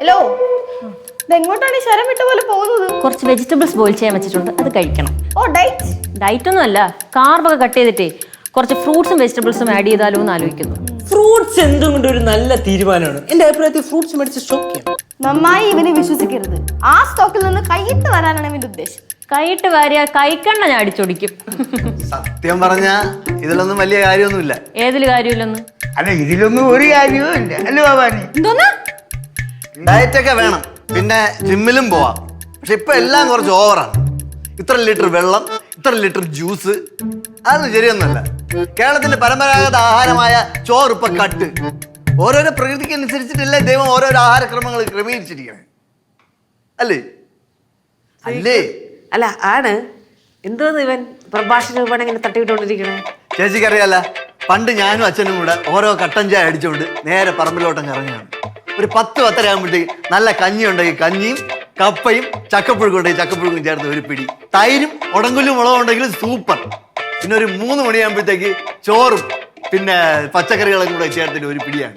Hello എങ്ങോട്ടാണ് ഈ ശരം വിട്ട പോലെ പോകുന്നത്. കുറച്ച് വെജിറ്റബിൾസ് ബോയിൽ ചെയ്യാൻ വെച്ചിട്ടുണ്ട്. അത് കഴിക്കണം. ഓ ഡൈറ്റ് ഡയറ്റ് ഒന്നും അല്ല. കാർബൊക്കെ കട്ട് ചെയ്തിട്ടേ കുറച്ച് ഫ്രൂട്ട്സും വെജിറ്റബിൾസും ആഡ് ചെയ്താലോ എന്ന് ആലോചിക്കുന്നു. ഫ്രൂട്ട്സ് എന്തും കൊണ്ട് ഒരു നല്ല തീരുമാനമാണ്. എന്റെ അഭിപ്രായത്തിൽ ഫ്രൂട്ട്സ് മേടിച്ച് സ്റ്റോക്ക് ചെയ്യാം. നന്നായി ഇവനെ വിശ്വസിക്കരുത്. ആ സ്റ്റോക്കിൽ നിന്ന് കൈയിട്ട് വരാനാണ് ഇവന്റെ ഉദ്ദേശം. കൈയിട്ട് വാരിയ കൈക്കണ്ണ ഞാൻ അടിച്ചൊടിക്കും സത്യം പറഞ്ഞാ ഇതിലൊന്നും വലിയ കാര്യമൊന്നുമില്ല. ഏതിൽ കാര്യമില്ലെന്ന്? അല്ല ഇതിലൊന്നും ഒരു കാര്യവും ഇല്ല. അല്ലേ ബാബാനി എന്തോന്നാ? ഡയറ്റ് ഒക്കെ വേണം. പിന്നെ ജിമ്മിലും പോവാം. പക്ഷെ ഇപ്പൊ എല്ലാം കുറച്ച് ഓവറാണ് ഇത്ര ലിറ്റർ വെള്ളം ഇത്ര ലിറ്റർ ജ്യൂസ് അതൊന്നും ശരിയൊന്നുമല്ല. കേരളത്തിന്റെ പരമ്പരാഗത ആഹാരമായ ചോറ് ഇപ്പൊ കട്ട് ഓരോരോ പ്രകൃതിക്ക് അനുസരിച്ചിട്ടല്ലേ ദൈവം ഓരോരോ ആഹാരക്രമങ്ങൾ ക്രമീകരിച്ചിരിക്കണേ. അല്ലേ? അല്ലേ? അല്ല ആണ്. എന്തോന്ന് ഇവൻ പ്രഭാഷണ രൂപമാണ് ഇങ്ങനെ തട്ടിവിട്ടോണ്ടിരിക്കണേ ചേച്ചിക്ക് അറിയാല പണ്ട് ഞാനും അച്ഛനും കൂടെ ഓരോ കട്ടൻ ചായ അടിച്ചുകൊണ്ട് നേരെ പറമ്പിലോട്ടം ഇറങ്ങിയാണ് ഒരു പത്ത് പത്തര ആകുമ്പോഴത്തേക്ക് നല്ല കഞ്ഞി ഉണ്ടെങ്കിൽ കഞ്ഞിയും കപ്പയും ചക്കപ്പുഴുക്കും ഉണ്ടെങ്കിൽ ചക്കപ്പുഴുക്കും ചേർത്ത് ഒരു പിടി. തൈരും ഉടങ്കുലും മുളകും ഉണ്ടെങ്കിൽ സൂപ്പർ പിന്നെ ഒരു മൂന്ന് മണിയാകുമ്പോഴത്തേക്ക് ചോറും പിന്നെ പച്ചക്കറികളും കൂടെ ചേർത്തിട്ട് ഒരു പിടിയാണ്.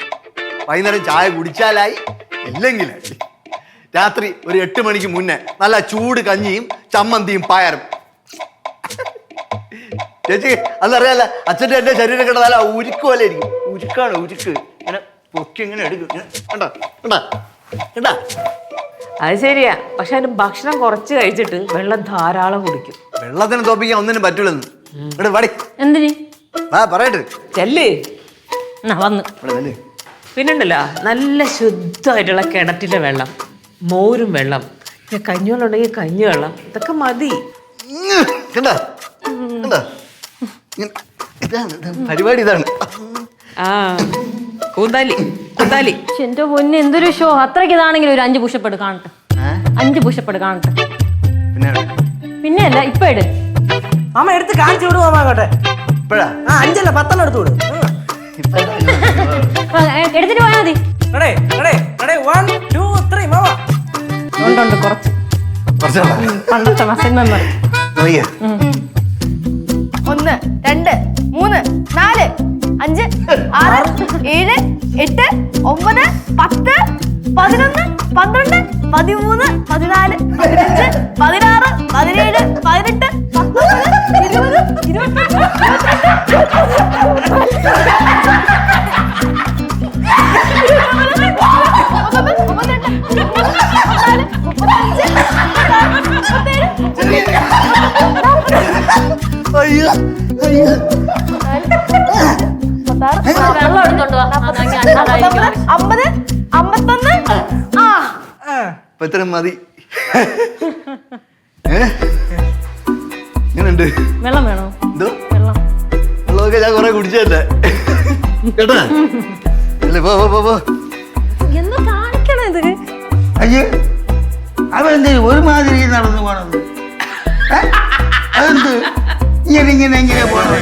വൈകുന്നേരം ചായ കുടിച്ചാലായി. ഇല്ലെങ്കിലായി രാത്രി ഒരു എട്ട് മണിക്ക് മുന്നേ നല്ല ചൂട് കഞ്ഞിയും ചമ്മന്തിയും പയറും. ചേച്ചി അതറിയാല അച്ഛന്റെ എന്റെ ശരീരം കണ്ട ഉരുക്കുമല്ലേ ഉരുക്ക് ഇരിക്കും. ഉരുക്കാണ് ഉരുക്ക്. പൊക്കി ഇങ്ങനെ എടുക്കും. ഇങ്ങനെ കണ്ടോ? കണ്ടാ? കണ്ടാ? അത് ശരിയാ. പക്ഷെ അതിന് ഭക്ഷണം കുറച്ച് കഴിച്ചിട്ട് വെള്ളം ധാരാളം കുടിക്കും. വെള്ളത്തിന് തോപ്പിക്കാൻ ഒന്നിനും പറ്റൂലെന്ന്. ഇവിടെ വടി. എന്തിന്? ആ പറയട്ടെ. ചെല്ല്. എന്നാ വന്ന്. ഇവിടെ പിന്നുണ്ടല്ലോ നല്ല ശുദ്ധമായിട്ടുള്ള കിണറ്റിലെ വെള്ളം മോരും വെള്ളം പിന്നെ കഞ്ഞുവെള്ളം ഉണ്ടെങ്കിൽ കഞ്ഞി വെള്ളം ഇതൊക്കെ മതി. കണ്ടാ? കണ്ടാ? ഇങ്ങനെ ഇതാണ് ഇതാണ് പരിപാടി ഇതാണ്. ആ. കൂന്താലി കൂന്താലി എന്റെ പൊന്നെ എന്തൊരു ഷോ അത്രയ്ക്ക് ഇതാണെങ്കിൽ ഒരു അഞ്ച് പുഷപ്പെടു കാണട്ടെ. അഞ്ച് പുഷപ്പെടു കാണട്ടെ. പിന്നെ പിന്നെ അല്ല ഇപ്പൊ എടു. മാമ എടുത്ത് കാണിച്ചു വിടും മാമ അങ്ങോട്ടെ? ഇപ്പഴാ? ആ അഞ്ചല്ല പത്തെണ്ണം എടുത്തു വിടും. ആ, എ- എടുത്തിട്ട് പോയാൽ മതി. Ready ready ready one two three mama ഉണ്ട് ഉണ്ട് കുറച്ച്. കുറച്ചാളാ പണ്ടത്തെ മസിൽ മെമ്മറി നോക്കിയേ. ഒന്ന് രണ്ട് മൂന്ന് നാല് അഞ്ച് ആറ് ഏഴ് ഒമ്പത് പത്ത് പതിനൊന്ന് പന്ത്രണ്ട് പതിമൂന്ന് പതിനാല് പതിനഞ്ച് പതിനാറ് പതിനേഴ് പതിനെട്ട് പത്തൊമ്പത് അയ്യോ അയ്യോ അമ്പത്? അമ്പത്തൊന്ന്? ആ. ഇപ്പൊ ഇത്രയും മതി. ഏ? ഇങ്ങനുണ്ട്. വെള്ളം വേണോ? എന്തോ? വെള്ളം. വെള്ളമൊക്കെ ഞാൻ കുറെ കുടിച്ചല്ലേ കേട്ടാ അല്ലേ പോ പോ, പോ പോ. കാണിക്കണം ഇത്? അയ്യേ അവരെന്ത് ഒരുമാതിരി നടന്നു പോണത്? അതെന്ത്? ഇങ്ങനെ ഇങ്ങനെ ഇങ്ങനെ പോണത്?